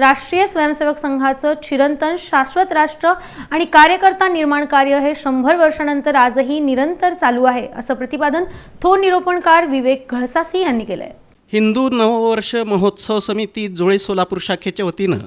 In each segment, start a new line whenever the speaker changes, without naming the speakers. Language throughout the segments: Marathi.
राष्ट्रीय स्वयंसेवक संघाचं चिरंतन शाश्वत राष्ट्र आणि कार्यकर्ता निर्माण कार्य हे शंभर वर्षानंतर आजही निरंतर चालू आहे असं प्रतिपादन थोर निरूपणकार विवेक घळसासी यांनी केलंय.
हिंदू नववर्ष महोत्सव समिती जुळे सोलापूर शाखेच्या वतीनं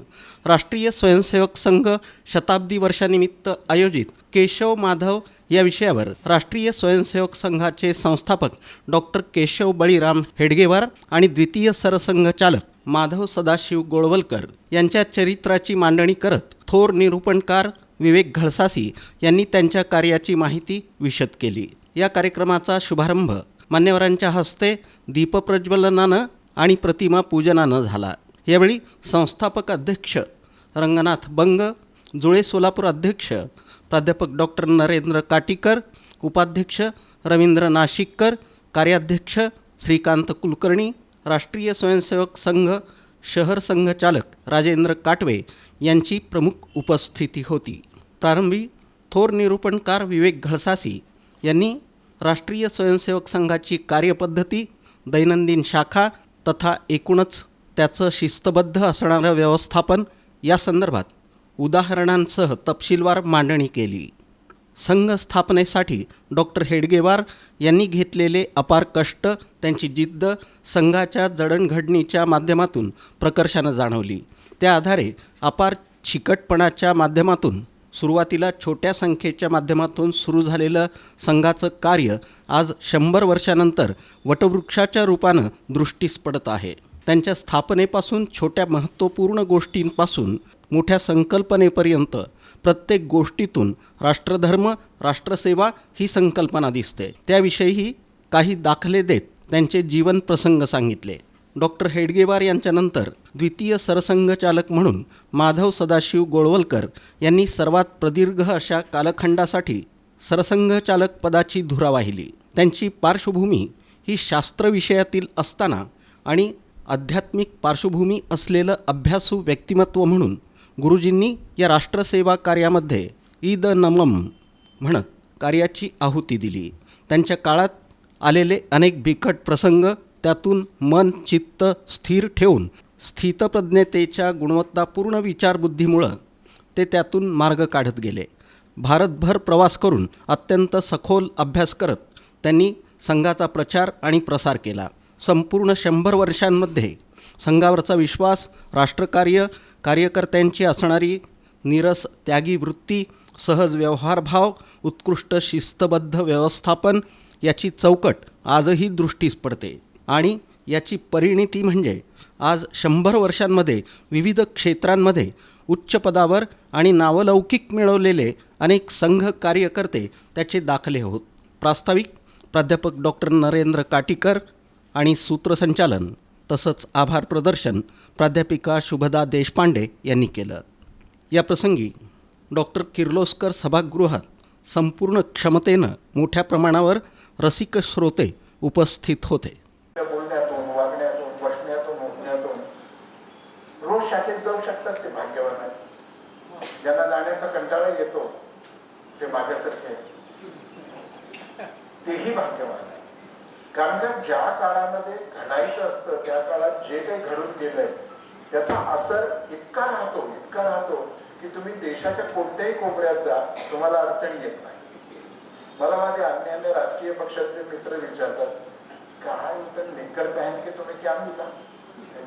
राष्ट्रीय स्वयंसेवक संघ शताब्दी वर्षानिमित्त आयोजित केशव माधव या विषयावर राष्ट्रीय स्वयंसेवक संघाचे संस्थापक डॉक्टर केशव बळीराम हेडगेवार आणि द्वितीय सरसंघचालक माधव सदाशिव गोळवलकर यांच्या चरित्राची मांडणी करत थोर निरूपणकार विवेक घळसासी यांनी त्यांच्या कार्याची माहिती विशद केली. या कार्यक्रमाचा शुभारंभ मान्यवरांच्या हस्ते दीपप्रज्वलनानं आणि प्रतिमा पूजनानं झाला. यावेळी संस्थापक अध्यक्ष रंगनाथ बंग जुळे सोलापूर अध्यक्ष प्राध्यापक डॉक्टर नरेंद्र काटीकर उपाध्यक्ष रवींद्र नाशिककर कार्याध्यक्ष श्रीकांत कुलकर्णी राष्ट्रीय स्वयंसेवक संघ शहर संघचालक राजेंद्र काटवे यांची प्रमुख उपस्थिती होती. प्रारंभी थोर निरूपणकार विवेक घळसासी यांनी राष्ट्रीय स्वयंसेवक संघाची कार्यपद्धती दैनंदिन शाखा तथा एकूणच त्याचं शिस्तबद्ध असणारं व्यवस्थापन या संदर्भात उदाहरणांसह तपशीलवार मांडणी केली. संघ स्थापनेसाठी डॉक्टर हेडगेवार यांनी घेतलेले अपार कष्ट त्यांची जिद्द संघाच्या जडणघडणीच्या माध्यमातून प्रकर्षानं जाणवली. त्या आधारे अपार चिकटपणाच्या माध्यमातून सुरुवातीला छोट्या संख्येच्या माध्यमातून सुरू झालेलं संघाचं कार्य आज शंभर वर्षानंतर वटवृक्षाच्या रूपानं दृष्टीस पडत आहे. त्यांच्या स्थापनेपासून छोट्या महत्त्वपूर्ण गोष्टींपासून मोठ्या संकल्पनेपर्यंत प्रत्येक गोष्टीतून राष्ट्रधर्म राष्ट्रसेवा ही संकल्पना दिसते. त्याविषयीही काही दाखले देत त्यांचे जीवन प्रसंग सांगितले. डॉक्टर हेडगेवार यांच्यानंतर द्वितीय सरसंघचालक म्हणून माधव सदाशिव गोळवलकर यांनी सर्वात प्रदीर्घ अशा कालखंडासाठी सरसंघचालक पदाची धुरा वाहिली. त्यांची पार्श्वभूमी ही शास्त्र विषयातील असताना आणि आध्यात्मिक पार्श्वभूमी असलेलं अभ्यासू व्यक्तिमत्व म्हणून गुरुजींनी या राष्ट्रसेवा कार्यामध्ये ईद नमम म्हणत कार्याची आहुती दिली. त्यांच्या काळात आलेले अनेक बिकट प्रसंग त्यातून मन चित्त स्थिर ठेवून स्थितप्रज्ञतेच्या गुणवत्तापूर्ण विचारबुद्धीमुळं ते त्यातून मार्ग काढत गेले. भारतभर प्रवास करून अत्यंत सखोल अभ्यास करत त्यांनी संघाचा प्रचार आणि प्रसार केला. संपूर्ण शंभर वर्षांमध्ये संघावरचा विश्वास राष्ट्रकार्य कार्यकर्त्यांची असणारी निरस त्यागी वृत्ती सहज व्यवहारभाव उत्कृष्ट शिस्तबद्ध व्यवस्थापन याची चौकट आजही दृष्टीस पडते. आणि याची परिणिती म्हणजे आज शंभर वर्षांमध्ये विविध क्षेत्रांमध्ये उच्च पदावर आणि नावलौकिक मिळवलेले अनेक संघ कार्यकर्ते त्याचे दाखले होत. प्रास्ताविक प्राध्यापक डॉक्टर नरेंद्र काटीकर आणि सूत्रसंचालन तसंच आभार प्रदर्शन प्राध्यापिका शुभदा देशपांडे यांनी केलं. या प्रसंगी डॉक्टर किर्लोस्कर सभागृहात संपूर्ण क्षमतेनं मोठ्या प्रमाणावर रसिक श्रोते उपस्थित होते.
बोलण्यातून वागण्यातून बसण्यातून उठण्यातून रोज शाखेत जाऊ शकतात ते भाग्यवान आहेत. ज्यांना जाण्याचा कंटाळा येतो ते माझ्यासारखे तेही भाग्यवान कारण का ज्या काळामध्ये घडायचं असतं त्या काळात जे काही घडून गेलंय त्याचा असर इतका राहतो इतका राहतो की तुम्ही देशाच्या कोणत्याही कोपऱ्यात जा तुम्हाला अडचण येत नाही. मला माझे अन्य अन्य राजकीय पक्षातले मित्र विचारतात काय तर नेकर पॅन के तुम्ही क्या मिला?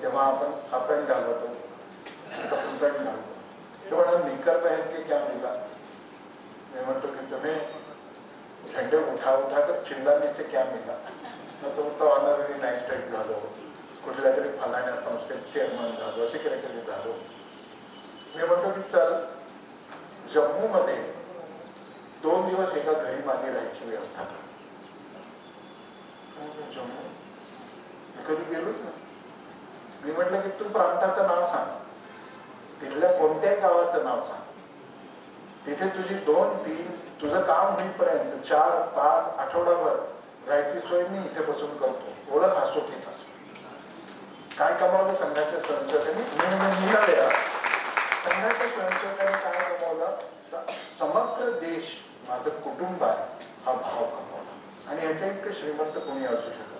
तेव्हा आपण आपण घालवतो. घालतो तेव्हा नेकर पॅन पहन के क्या मिला? मी म्हणतो की तुम्ही झंडे उठा उठा कर चिल्लाने से क्या मिला? मग तो म्हणतो ऑनररी मॅजिस्ट्रेट झालो. कुठल्या तरी फलाण्या संस्थेत चेअरमन झालो सेक्रेटरी झालो. मी म्हणतो की चल जम्मू मध्ये दोन दिवस एका घरी माझी राहायची व्यवस्था कर. जम्मू? मी कधी गेलोच ना मी म्हटलं की तू प्रांताचं नाव सांग. तिथल्या कोणत्याही गावाचं नाव सांग. तिथे तुझी दोन तीन तुझं काम होईपर्यंत चार पाच आठवडाभर राहायची सोय मी इथे बसून करतो. ओळख असो की नसो काय कमावलं संघाच्या स्वयंसेवकांनी मिळाले संघाच्या स्वयंसेवकांनी काय कमावलं? तर समग्र देश माझं कुटुंब आहे हा भाव कमावला. आणि याच्या इतकं श्रीमंत कोणी असू शकत